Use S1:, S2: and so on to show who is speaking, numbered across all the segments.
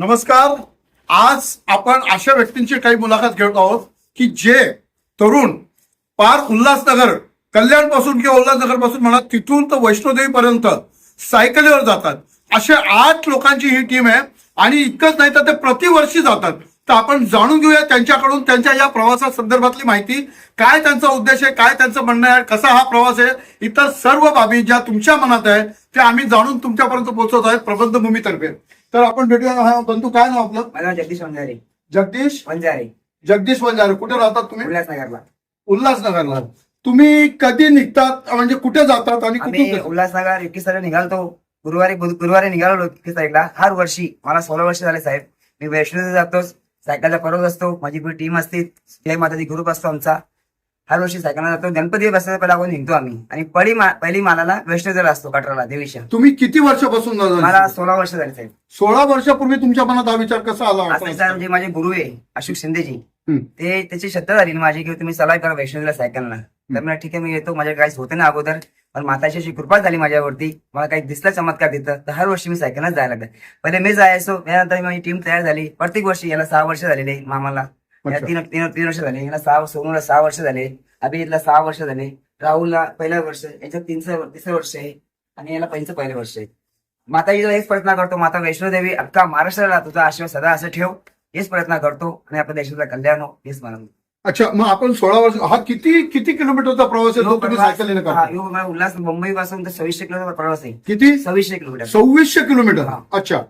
S1: नमस्कार. आज आपण अशा व्यक्तींची काही मुलाखत घेत आहोत की जे तरुण पार उल्हासनगर कल्याणपासून किंवा उल्हासनगरपासून म्हणा तिथून तर वैष्णोदेवी पर्यंत सायकलीवर जातात. असे आठ लोकांची ही टीम आहे आणि इतकंच नाही तर ते प्रतिवर्षी जातात. तर आपण जाणून घेऊया त्यांच्याकडून त्यांच्या या प्रवासा संदर्भातली माहिती. काय त्यांचा उद्देश आहे काय त्यांचं म्हणणं आहे कसा हा प्रवास आहे इतर सर्व बाबी ज्या तुमच्या मनात आहे त्या आम्ही जाणून तुमच्यापर्यंत पोहोचवत आहे प्रबंधभूमीतर्फे. तर आपण भेटूया हा बंधू काय नाव आपलं?
S2: माझं नाव जगदीश वंजारे.
S1: जगदीश?
S2: वंजारे.
S1: जगदीश वंजारे कुठे राहतात तुम्ही?
S2: उल्हासनगरला.
S1: उल्हासनगरला. तुम्ही कधी निघतात म्हणजे कुठे जातात आणि
S2: उल्हासनगर एकवीस तारीख निघालतो. गुरुवारी गुरुवारी निघालो एकवीस तारीखला हर वर्षी मला सोळा वर्ष झाले साहेब. मी वैष्णोदेवी जातो सायकलचा परत असतो माझी पूर्ण टीम असते जय माताजी ग्रुप असतो आमचा. हर वर्षी सायकलला जातो गणपती बसायला पहिला आपण निघतो आम्ही. आणि पहिली मा- पहिली मालाला वैष्णोदेवीला असतो कटराला देवीच्या.
S1: तुम्ही किती वर्षापासून
S2: मला सोळा वर्ष झाले साहेब.
S1: सोळा वर्षापूर्वी तुमच्या मनात हा विचार कसा आला
S2: असं विचार म्हणजे माझे गुरु आहे अशोक शिंदेजी.
S1: हम्म.
S2: ते त्याची श्रद्धा झाली ना माझी की तुम्ही सलाह करा वैष्णवीला सायकलला. तर मला ठीक आहे मी येतो. माझ्या काहीच होते ना अगोदर. पण माताची अशी कृपा झाली माझ्यावरती. मला काही दिसला चमत्कार तिथं तर हर वर्षी मी सायकलच जायला लागलं. पहिले मी जायचो त्यानंतर माझी टीम तयार झाली. प्रत्येक वर्षी याला सहा वर्ष झालेले मामाला. तीन तीन तीन वर्ष झाले. याला सहा सोनूला सहा वर्ष झाले. अभिजितला सहा वर्ष झाले. राहुलला पहिलं वर्ष याच्यात तीनचं तिसरं वर्ष आहे. आणि याला पहिलं पहिलं वर्ष आहे. माताजीचा हेच प्रयत्न करतो. माता वैष्णोदेवी अख्खा महाराष्ट्राला तुझा आशीर्वाद सदा असं ठेव. हेच प्रयत्न करतो. आणि आपल्या देशाचा कल्याण हो हेच म्हणून
S1: अच्छा मग आपण सोळा वर्ष हा किती किती किलोमीटरचा प्रवास आहे तो तुम्ही सायकलीने
S2: हा,
S1: करता
S2: उल्हास मुंबई पासून तर सव्वीसशे किलोमीटर प्रवास आहे.
S1: किती?
S2: सव्वीसशे किलोमीटर.
S1: सव्वीसशे किलोमीटर?
S2: हा.
S1: अच्छा.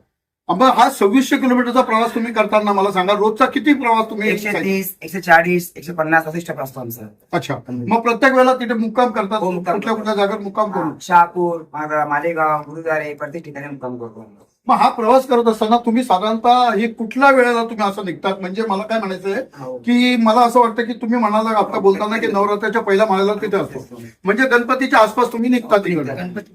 S1: मग हा सव्वीसशे किलोमीटरचा प्रवास तुम्ही करताना मला सांगा रोजचा किती प्रवास तुम्ही
S2: एकशे तीस एकशे चाळीस एकशे पन्नास असं स्टॉप असतो आमचा.
S1: अच्छा. मग प्रत्येक वेळेला तिथे मुक्काम करतात
S2: हो, मुक्काम
S1: कुठल्या कुठल्या जागेवर मुक्काम करून
S2: हा, शहापूर मालेगाव गुरुद्वारे प्रत्येक ठिकाणी मुक्काम करतो
S1: मग हा प्रवास करत असताना तुम्ही साधारणतः हे कुठल्या वेळेला तुम्ही असं निघतात? म्हणजे मला काय म्हणायचंय
S2: हो.
S1: की मला असं वाटतं की तुम्ही म्हणाला आता बोलताना की नवरात्राच्या पहिल्या माळ्याला तिथे असतो. म्हणजे गणपतीच्या आसपास तुम्ही निघतात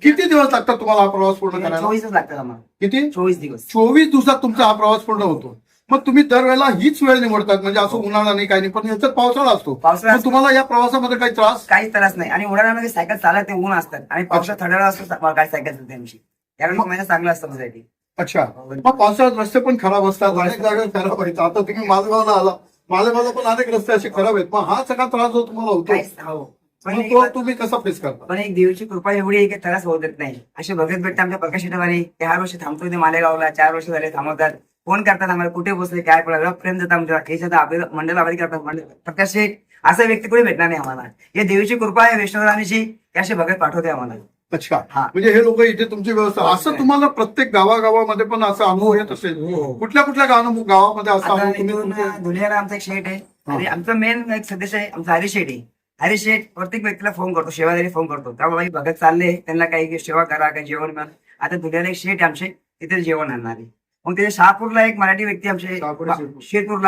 S1: किती दिवस लागतात तुम्हाला हा प्रवास पूर्ण करायला? किती?
S2: चोवीस दिवस.
S1: चोवीस दिवसात तुमचा हा प्रवास पूर्ण होतो. मग तुम्ही दरवेळेला हीच वेळ निवडतात? म्हणजे असं उन्हाळा नाही काही नाही पण याच्यात पावसाळा असतो.
S2: पावसाळा
S1: तुम्हाला या प्रवासामध्ये काही त्रास?
S2: काही त्रास नाही. आणि उन्हाळ्यामध्ये सायकल चालत नाही ऊन असतात. आणि पावसात थंडाळा असतो काय सायकल चालते आमची. महिना चांगला असतं माझ्यासाठी.
S1: अच्छा. मग पावसाळ्यात रस्ते पण खराब असतात अनेक जागा खराब आहेत आता तुम्ही मालेगावला आला. मालेगावला पण अनेक रस्ते असे खराब आहेत. मग हा सगळा त्रास जो तुम्हाला होतो
S2: हो. पण
S1: मग
S2: एक
S1: तो तुम्ही कसा फेस करता?
S2: पण एक देवीची कृपा एवढी आहे की त्रास होत येत नाही. असे भगत भेटते आमच्या प्रकाश हर वर्षी थांबतो ते मालेगावला. चार वर्ष झाले थांबवतात. फोन करतात आम्हाला कुठे बसले काय पडलं प्रेम देतात आमच्या याच्यात आपल्याला मंडळ आभारी करतात. प्रकाश शेठ असा व्यक्ती कुठे भेटणार नाही आम्हाला. या देवीची कृपा आहे वैष्णवराणीची की असे भगत पाठवते आम्हाला.
S1: अच्छा
S2: हा.
S1: म्हणजे हे लोक इथे तुमची व्यवस्था असं तुम्हाला प्रत्येक गावागावामध्ये पण असा अनुभव येत असेल?
S2: हो.
S1: कुठल्या कुठल्या गाव- गावामध्ये असा
S2: आता
S1: अनुभव तुम्ही
S2: इथून आमचा एक शेठ आहे.
S1: हा.
S2: आणि आमचा मेन एक सदस्य आहे आमचा हरी शेठ आहे. हरी शेठ प्रत्येक व्यक्तीला फोन करतो सेवादारी फोन करतो. त्यामुळे भगत चालले त्यांना काही सेवा करा काही जेवण मिळा आता धुलियाला एक शेठ आहे आमचे तिथे जेवण आणणार. आहे मग तिथे शहापूरला एक मराठी व्यक्ती आमचे
S1: शहापूर, शिरपूर.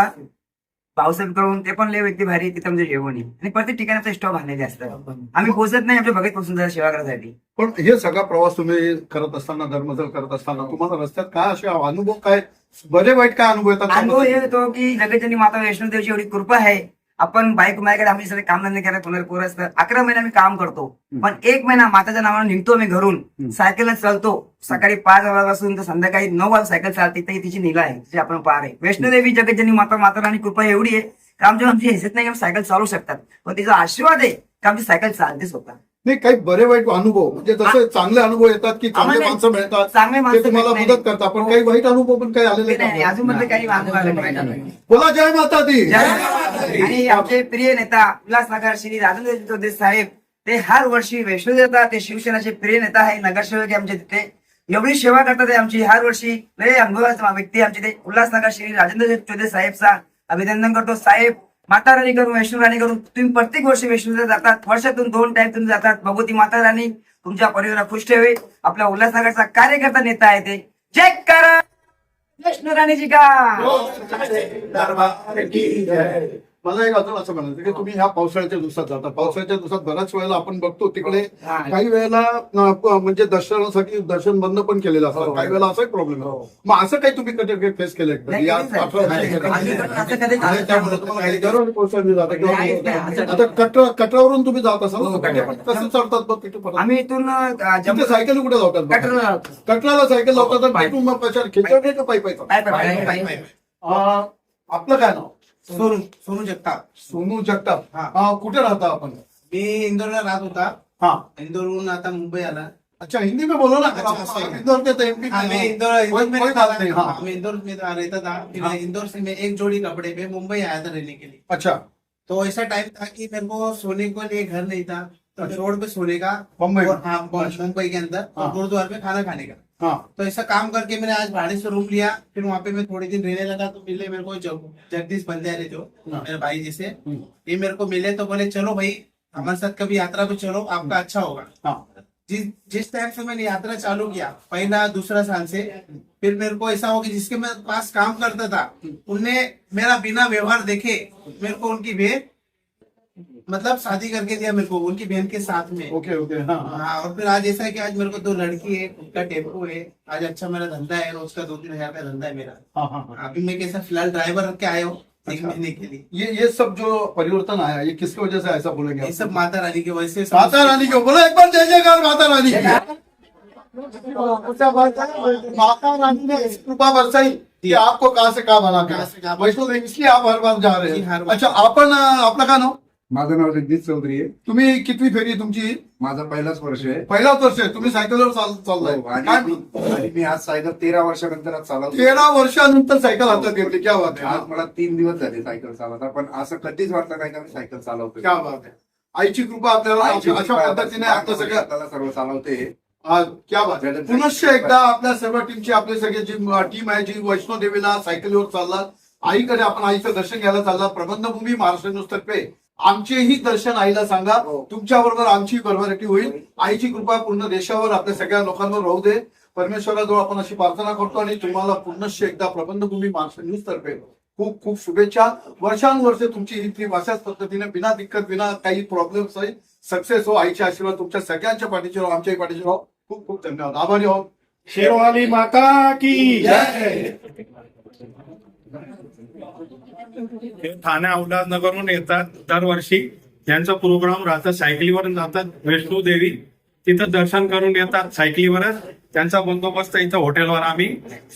S2: भाऊसाहेब करून ते पण लय व्यक्ती भारी तिथे म्हणजे जेवण आहे. आणि प्रत्येक ठिकाणी स्टॉप आणलेले असतात आम्ही पोहोचत नाही आमच्या भगत पोहोचून जरा सेवा करायसाठी
S1: पण हे सगळा प्रवास तुम्ही करत असताना धर्मजल करत असताना तुम्हाला रस्त्यात काय असे अनुभव काय बरे वाईट काय अनुभव येतात?
S2: अनुभव हे येतो की जगतजनी माता वैष्णोदेवीची एवढी कृपा आहे. आपण बाईक माझ्याकडे आम्ही सगळे काम धंदे करायला कोणाला पोरं असतं अकरा महिने आम्ही काम करतो. पण एक महिना माताच्या नावाने निघतो मी घरून. सायकलने चालतो. सकाळी पाच वाजल्यापासून तर संध्याकाळी नऊ वाजता सायकल चालते. तर तिची निला आहे तिची आपण पार आहे. वैष्णोदेवी जगतजनी माता माता राणी कृपा एवढी आहे. की आमच्या आमची हेसत नाही सायकल चालू शकतात. पण तिचा आशीर्वाद आहे की आमची सायकल चालते स्वतः
S1: नाही काही बरे वाईट अनुभव म्हणजे जसे चांगले अनुभव येतात की चांगले
S2: आम्हाला-
S1: माणसं मिळतात
S2: चांगले
S1: ते
S2: माणसं
S1: तुम्हाला मदत करतात. पण काही वाईट अनुभव पण काही आलेले
S2: नाही? अजून मध्ये काही अनुभव आले नाही.
S1: बोला जय माता दी
S2: आणि आमचे प्रिय नेता उल्हासनगर श्री राजेंद्र चौधरी साहेब ते हर वर्षी वैष्णव येतात ते शिवसेनाचे प्रिय नेता आहे नगरसेवक आहे आमचे तिथे. एवढी सेवा करतात ते आमची हर वर्षी. लय अनुभवाचा व्यक्ती आमचे ते. उल्हासनगर श्री राजेंद्र चौधरी साहेबचा अभिनंदन करतो. साहेब माता राणी करून वैष्णव राणी करून तुम्ही प्रत्येक वर्षी वैष्णव जातात. वर्षातून दोन टाइम तुम्ही जातात. भगवती माता राणी तुमच्या परिवाराला खुश ठेवे. आपल्या उल्हासनगरचा कार्यकर्ता नेता आहे ते. जय करा! वैष्णव राणीजी का
S1: मला एक अजून असं म्हणायचं की तुम्ही ह्या पावसाळ्याच्या दिवसात जाता पावसाळ्याच्या दिवसात बऱ्याच वेळेला आपण बघतो तिकडे
S2: हा.
S1: काही वेळेला अं, म्हणजे दर्शनासाठी दर्शन बंद पण केलेलं असतं
S2: हो.
S1: काही वेळेला असाही प्रॉब्लेम
S2: हो.
S1: मग असं काही तुम्ही कधी फेस केलंय का?
S2: नाही,
S1: या
S2: कधीच नाही.
S1: अठरा
S2: नाही,
S1: वर्षाच्या
S2: आम्ही पण असं कधी
S1: आणि
S2: झालं
S1: त्यामुळे
S2: नाही.
S1: तुम्हाला काही जातं
S2: नाही, असं-
S1: किंवा आता कटरा कटरावरून तुम्ही जात असाल
S2: हो,
S1: ना?
S2: कटरा-
S1: कसं चढतात बघ तिथे परत?
S2: आम्ही इथून अं, जम्मू
S1: तिथे सायकल कुठे लावतात बघ?
S2: कटरा
S1: कटराला सायकल लावतात आणि
S2: पायी.
S1: तिथून मग कशाला खेचर का पायी पायी
S2: पाय- पाय- पाय- पाय- पाय.
S1: अं, आपलं काय नाव
S3: सोनू सोनू जगताप.
S1: सोनू जगताप.
S3: हा.
S1: अं, कुठे राहता आपण?
S3: मी इंदोरला राहत होता.
S1: हा.
S3: इंदोरहून आता मुंबई आला.
S1: अच्छा हिंदी में बोलो ना.
S3: अच्छा, अच्छा.
S1: इंदौर के तो एमपी
S3: हाँ, मैं इंदौर
S1: कोई-
S3: इंदौर में
S1: कोई
S3: रहता.
S1: नहीं,
S3: था
S1: हाँ।
S3: हाँ, मैं इंदौर में रहता था फिर
S1: हाँ।
S3: इंदौर से मैं एक जोड़ी कपड़े पे मुंबई आया था रहने के लिए.
S1: अच्छा.
S3: तो ऐसा टाइम था कि मेरे को सोने को लिए घर नहीं था. तो रोड पे सोने का
S1: बम्बई में?
S3: हाँ मुंबई के अंदर
S1: हाँ।
S3: गुरुद्वार में खाना खाने का।
S1: हाँ
S3: तो ऐसा काम करके मैंने आज भाड़े से रूम लिया फिर वहाँ पे मैं थोड़े दिन रहने लगा तो मिले मेरे को जगदीश बंजारे जो
S1: हाँ।
S3: मेरे भाई जी
S1: से
S3: ये मेरे को मिले तो बोले चलो भाई हमारे साथ कभी यात्रा पे चलो आपका अच्छा होगा।
S1: हाँ।
S3: जिस जिस टाइम से मैंने यात्रा चालू किया पहला दूसरा साल से फिर मेरे को ऐसा हो कि जिसके मैं पास काम करता था उनने मेरा बिना व्यवहार देखे मेरे को उनकी बहन मतलब शादी करके दिया मेरे को उनकी बहन के साथ में।
S1: ओके ओके हाँ हाँ।
S3: हाँ और फिर आज ऐसा है कि आज मेरे को दो लड़की है उनका टेंपो है आज अच्छा मेरा धंधा है रोज का दो तीन हज़ार का धंधा है मेरा।
S1: हाँ।
S3: अभी मैं कैसा फ़िलहाल ड्राइवर रख के आया हूँ एक
S1: अच्छा।
S3: महीने के लिए।
S1: ये ये सब जो परिवर्तन आया ये किसकी वजह से ऐसा बोलेंगे
S3: ये सब माता रानी की वजह से।
S1: माता रानी क्यों? बोलो एक बार जय जयकार माता रानी। माता रानी ने कृपा बरसाई कि आपको कहाँ से कहाँ बना
S3: कहाँ से कहाँ
S1: वैष्णो देवी इसलिए आप हर बार जा रहे हैं। अच्छा आपण अं, आपलं काय नाव
S4: माझं नाव जगदीश चौधरी आहे.
S1: तुम्ही कितवी फेरी आहे तुमची?
S4: माझा पहिलाच वर्ष आहे.
S1: पहिलाच वर्ष आहे. तुम्ही सायकलवर चाल चाललाय.
S4: हो, आणि
S1: काय
S4: मी- आणि मी आज सायकल तेरा वर्षानंतर आज चालवतो.
S1: तेरा वर्षानंतर सायकल हातात घेतली. क्या बात आहे.
S4: आज मला तीन दिवस झाले सायकल चालवता. पण असं कधीच वाटलं नाही का मी सायकल चालवतो
S1: क्या बात आहे. आईची कृपा आपल्याला अशा पद्धतीने आपलं सगळं
S4: आपल्याला सर्व चालवते
S1: आज क्या बात आहे. पुनश्च एकदा आपल्या सर्व टीमची आपली सगळी जी टीम आहे जी वैष्णो देवीला सायकलीवर चाललात आईकडे आपण आईचं दर्शन घ्यायला चाललात. प्रबंधभूमी महाराष्ट्र न्यूज तर्फे. आमचेही दर्शन आईला सांगा.
S4: हो.
S1: तुमच्या बरोबर आमची बरोबरटी होईल. आईची कृपा पूर्ण देशावर आपल्या सगळ्या लोकांवर राहू दे. परमेश्वराजवळ आपण अशी प्रार्थना करतो आणि तुम्हाला पुनश्च एकदा प्रबंधभूमी महाराष्ट्र न्यूज तर्फे खूप खूप शुभेच्छा. वर्षानुवर्ष तुमची ही ट्रीप अशाच पद्धतीने बिना दिक्कत बिना काही प्रॉब्लेम्स सक्सेस हो. आईचे आशीर्वाद तुमच्या सगळ्यांच्या पाठीचे राहो आमच्याही पाठीचे राहो. खूप खूप धन्यवाद. आभारी हो
S5: शेरवाली माता की हे ठाणे अहमदनगरहून येतात. दरवर्षी त्यांचा प्रोग्राम राहतात. सायकलीवर जातात. वैष्णो देवी तिथं दर्शन करून येतात सायकलीवरच. त्यांचा बंदोबस्त इथं हॉटेलवर आम्ही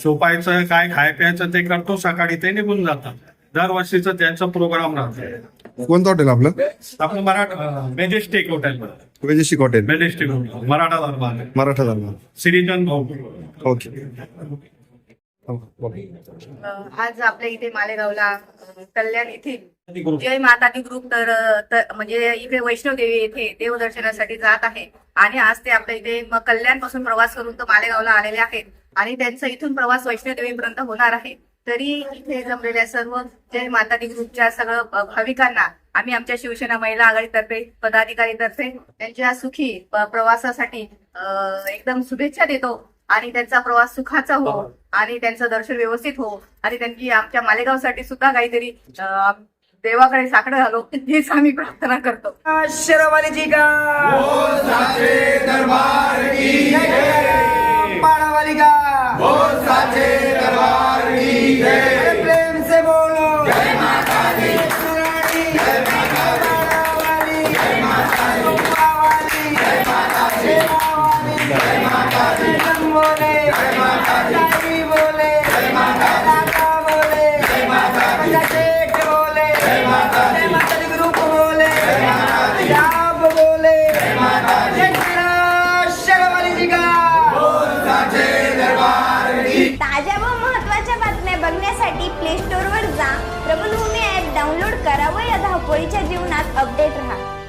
S5: झोपायचं काय खाय प्यायचं ते करतो. सकाळी ते निघून जातात. दरवर्षीचं त्यांचा प्रोग्राम राहतो.
S6: कोणतं हॉटेल आपलं?
S5: आपलं Maratha Majestic hotel.
S6: Majestic hotel.
S5: Majestic hotel. Maratha Darbar.
S6: Maratha धर्म
S5: श्रीजन भाऊ
S6: ओके.
S7: आज आपल्या इथे मालेगावला कल्याण येथे जय माता दी ग्रुप तर तर- म्हणजे इथे वैष्णव देवी येथे देवदर्शनासाठी जात आहे. आणि आज ते आपल्या इथे म- कल्याणपासून प्रवास करून तर मालेगावला आलेले आहेत. आणि त्यांचा इथून प्रवास वैष्णव देवीपर्यंत होणार आहे. तरी इथे जमलेल्या सर्व जय माता दी ग्रुपच्या सगळं भाविकांना आम्ही आमच्या शिवसेना महिला आघाडीतर्फे पदाधिकारीतर्फे त्यांच्या सुखी प्रवासासाठी एकदम शुभेच्छा देतो. आणि त्यांचा प्रवास सुखाचा हो आणि त्यांचं दर्शन व्यवस्थित हो आणि त्यांची आमच्या मालेगावसाठी सुद्धा काहीतरी देवाकडे साकडं घालो हीच आम्ही प्रार्थना करतो.
S2: शेरावाली जी का
S8: अपडेट रहा।